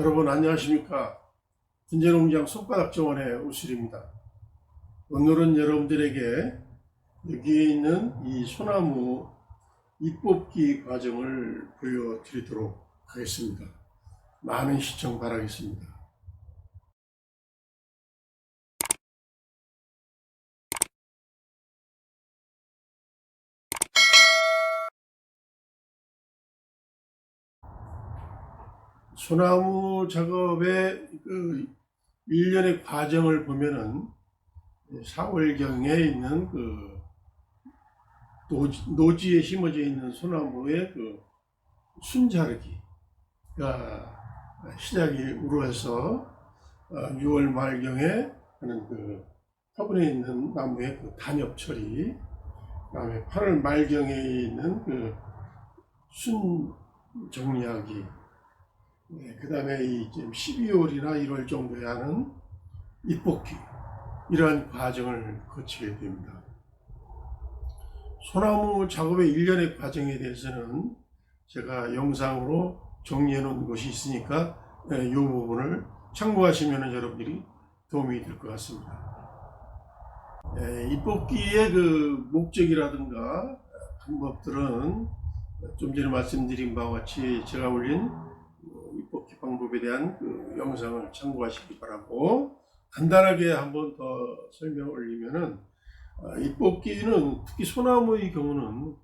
여러분 안녕하십니까? 분재농장 손바닥 정원의 우슬입니다. 오늘은 여러분들에게 여기에 있는 이 소나무 잎뽑기 과정을 보여드리도록 하겠습니다. 많은 시청 바라겠습니다 소나무 작업의 그 일련의 과정을 보면은 4월경에 있는 그 노지, 노지 에 심어져 있는 소나무의 그 순자르기가 시작으로 해서 6월 말경에 하는 그 화분에 있는 나무의 그 단엽 처리, 그 다음에 8월 말경에 있는 그 순 정리하기, 네, 그 다음에 이 지금 12월이나 1월 정도에 하는 입복기 이러한 과정을 거치게 됩니다. 소나무 작업의 일련의 과정에 대해서는 제가 영상으로 정리해 놓은 것이 있으니까 네, 이 부분을 참고하시면 여러분들이 도움이 될 것 같습니다. 네, 입복기의 그 목적이라든가 방법들은 좀 전에 말씀드린 바와 같이 제가 올린 방법에 대한 그 영상을 참고하시기 바라고 간단하게 한번 더 설명을 올리면은 어, 입법기는 특히 소나무의 경우는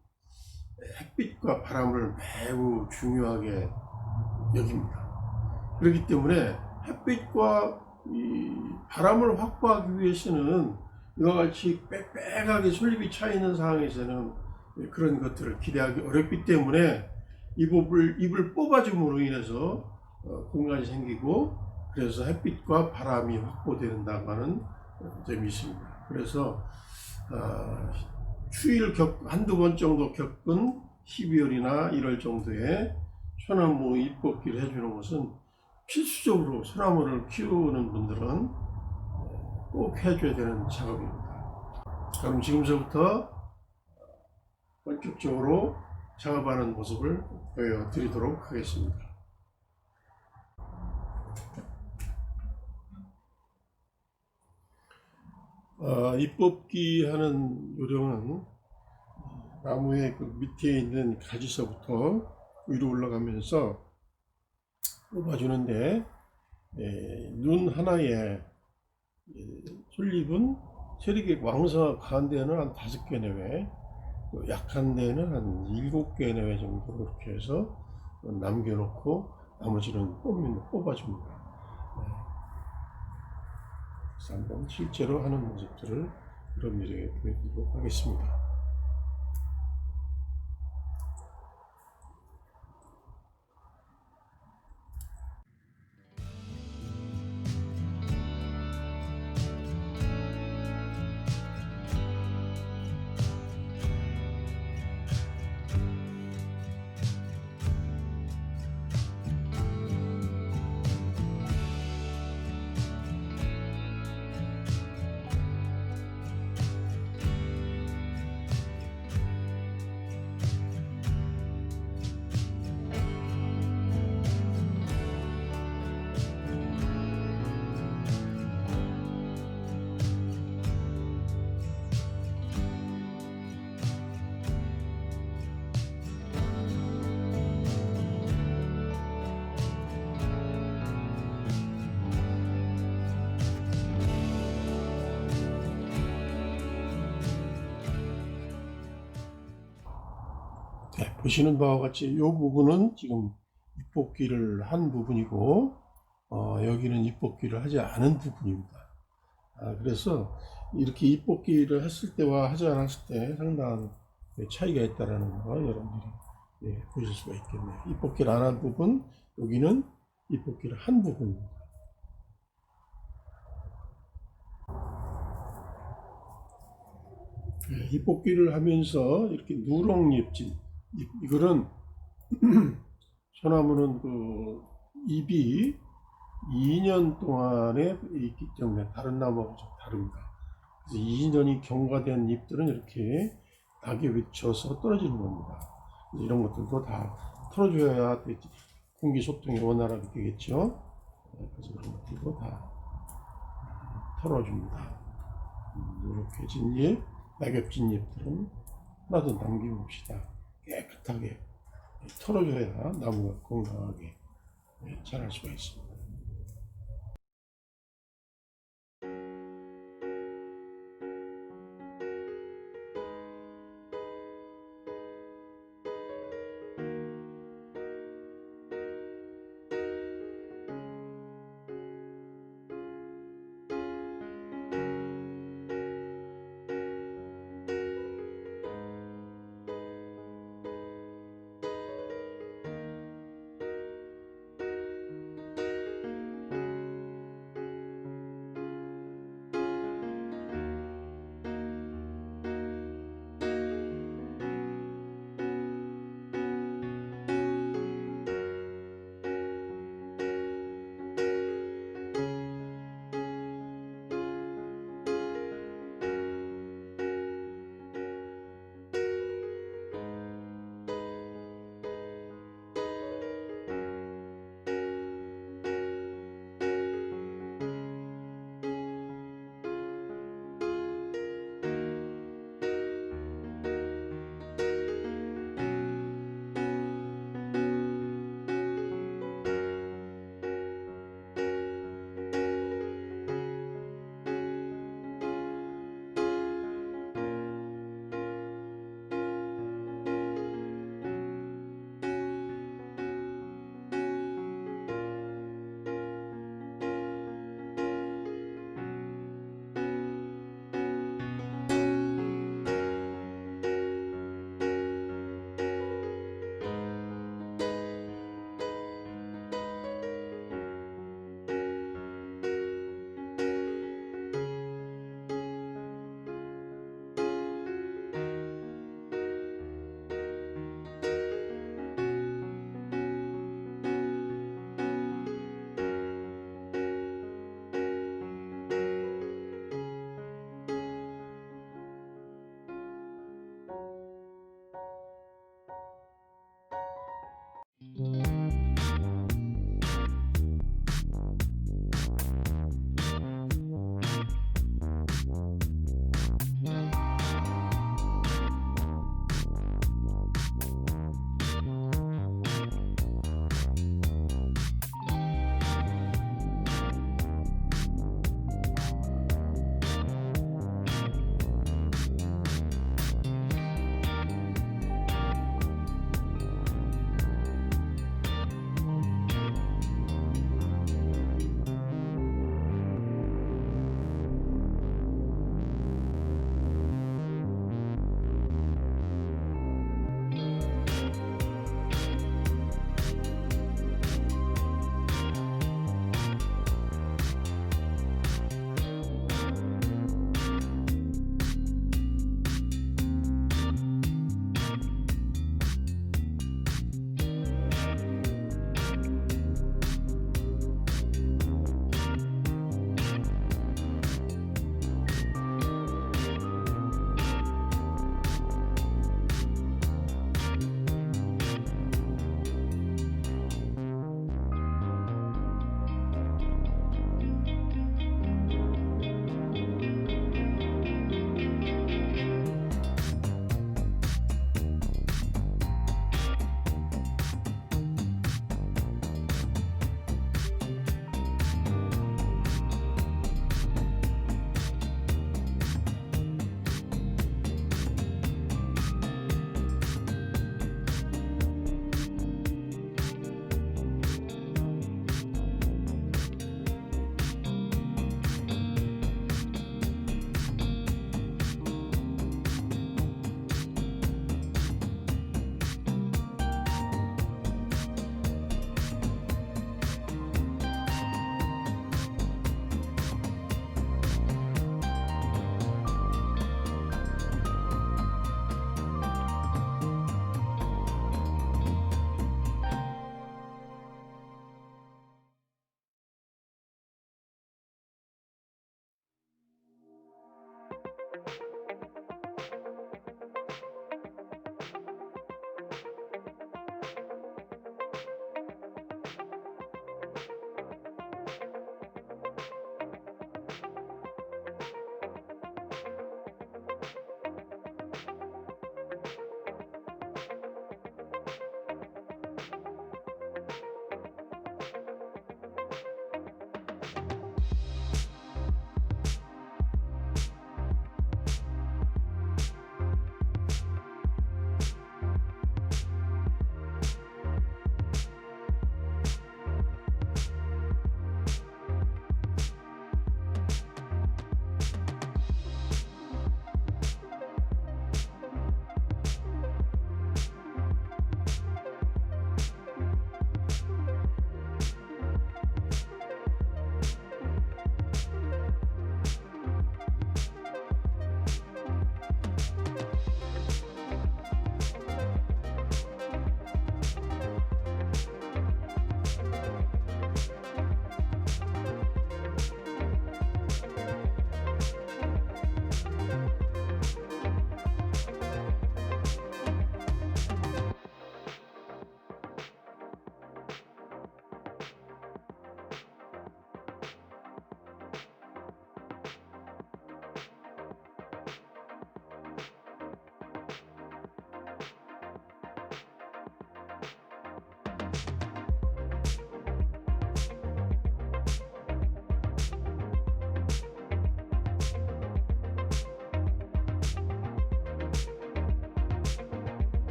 햇빛과 바람을 매우 중요하게 여깁니다. 그렇기 때문에 햇빛과 이 바람을 확보하기 위해서는 이와 같이 빽빽하게 솔잎이 차 있는 상황에서는 그런 것들을 기대하기 어렵기 때문에 잎을, 잎을 뽑아줌으로 인해서 어, 공간이 생기고 그래서 햇빛과 바람이 확보된다고 하는 점이 있습니다. 그래서 어, 추위를 겪, 한두 번 정도 겪은 12월이나 1월 정도에 소나무 잎 뽑기를 해주는 것은 필수적으로 소나무를 키우는 분들은 꼭 해줘야 되는 작업입니다. 그럼 지금서부터 본격적으로 작업하는 모습을 보여드리도록 하겠습니다. 어, 잎뽑기 하는 요령은 나무의 그 밑에 있는 가지서부터 위로 올라가면서 뽑아주는데 에, 눈 하나에 에, 솔잎은 세력이 왕성한 가한 데는 한 다섯 개 내외 또 약한 데는 한 일곱 개 내외 정도 이렇게 해서 남겨놓고 나머지는 뽑는, 뽑아줍니다. 네. 그래서 한번 실제로 하는 모습들을 여러분들에게 보여드리도록 하겠습니다. 보시는 바와 같이 이 부분은 지금 입복기를 한 부분이고 어, 여기는 입복기를 하지 않은 부분입니다. 아, 그래서 이렇게 입복기를 했을 때와 하지 않았을 때 상당한 차이가 있다라는 거 여러분들이 예, 보실 수가 있겠네요. 입복기를 안 한 부분, 여기는 입복기를 한 부분입니다. 예, 입복기를 하면서 이렇게 누렁잎 진 이- 이거는 소나무는 그 잎이 2년 동안에 있기 때문에 다른 나무하고 좀 다릅니다. 그래서 2년이 경과된 잎들은 이렇게 낙엽이 쳐서 떨어지는 겁니다. 이런 것들도 다 털어줘야 공기 소통이 원활하게 되겠죠. 그래서 그런 것들도 다 털어줍니다. 음, 이렇게 진잎, 낙엽 진잎들은 하나도 남김없이 다 깨끗하게 털어줘야 나무가 건강하게 예, 자랄 수가 있습니다.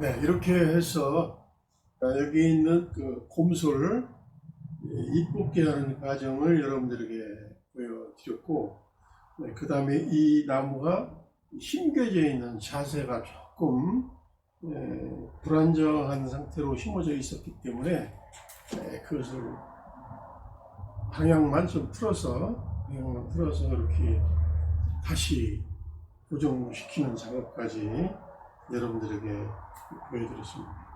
네, 이렇게 해서 여기 있는 그 곰솔을 이쁘게 하는 과정을 여러분들에게 보여드렸고, 그 다음에 이 나무가 심겨져 있는 자세가 조금 에, 불안정한 상태로 심어져 있었기 때문에 에, 그것을 방향만 좀 틀어서 방향만 틀어서 이렇게 다시 고정시키는 작업까지 여러분들에게 보여드렸습니다.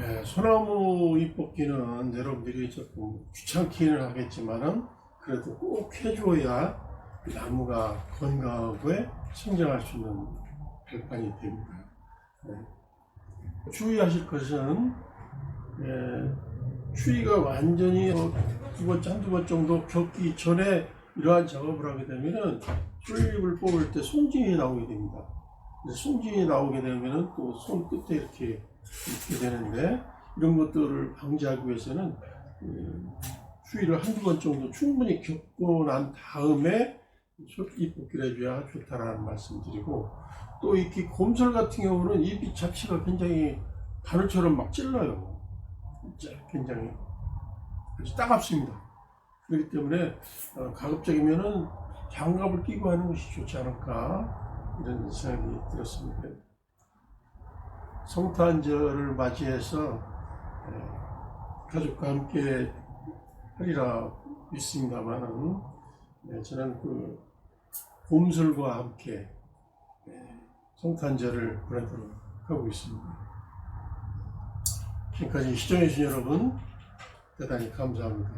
예, 소나무 잎 뽑기는 여러분들이 조금 귀찮기는 하겠지만은 그래도 꼭 해줘야 그 나무가 건강하게 성장할 수 있는 발판이 됩니다. 예. 주의하실 것은 예, 추위가 완전히 어, 두 번째 한두 번 정도 겪기 전에 이러한 작업을 하게 되면은 솔잎을 뽑을 때 송진이 나오게 됩니다. 송진이 나오게 되면은 또 손 끝에 이렇게 있게 되는데 이런 것들을 방지하기 위해서는 음, 추위를 한두 번 정도 충분히 겪고 난 다음에 잎 뽑기를 해줘야 좋다라는 말씀 드리고 또 이렇게 곰솔 같은 경우는 잎이 자체가 굉장히 바늘처럼 막 찔러요. 굉장히 아주 따갑습니다. 그렇기 때문에 어, 가급적이면은 장갑을 끼고 하는 것이 좋지 않을까 이런 생각이 들었습니다. 성탄절을 맞이해서 에, 가족과 함께 하리라 믿습니다만은 네, 저는 그 봄술과 함께 에, 성탄절을 보내도록 하고 있습니다. 지금까지 시청해주신 여러분 대단히 감사합니다.